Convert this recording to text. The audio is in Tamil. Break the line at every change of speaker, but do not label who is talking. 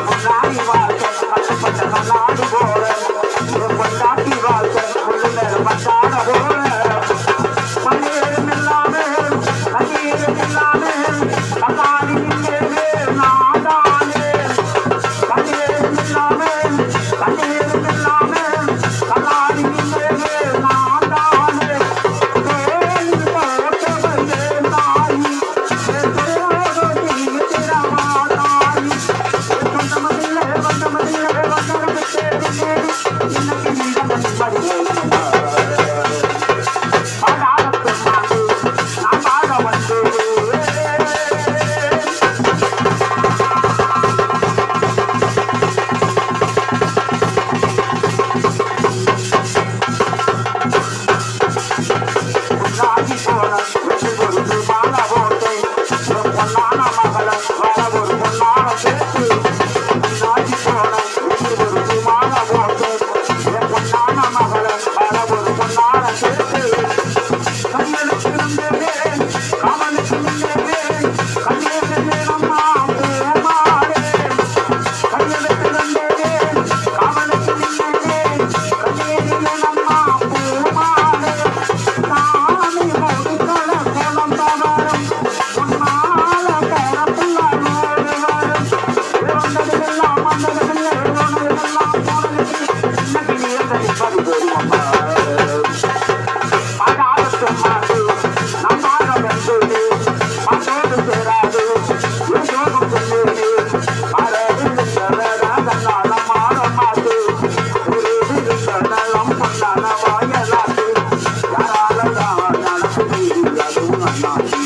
கொண்டாடி வாழ்க்கை கட்டுப்பட்ட கண்ணாடி போல கொண்டாடி Thank you. Bye.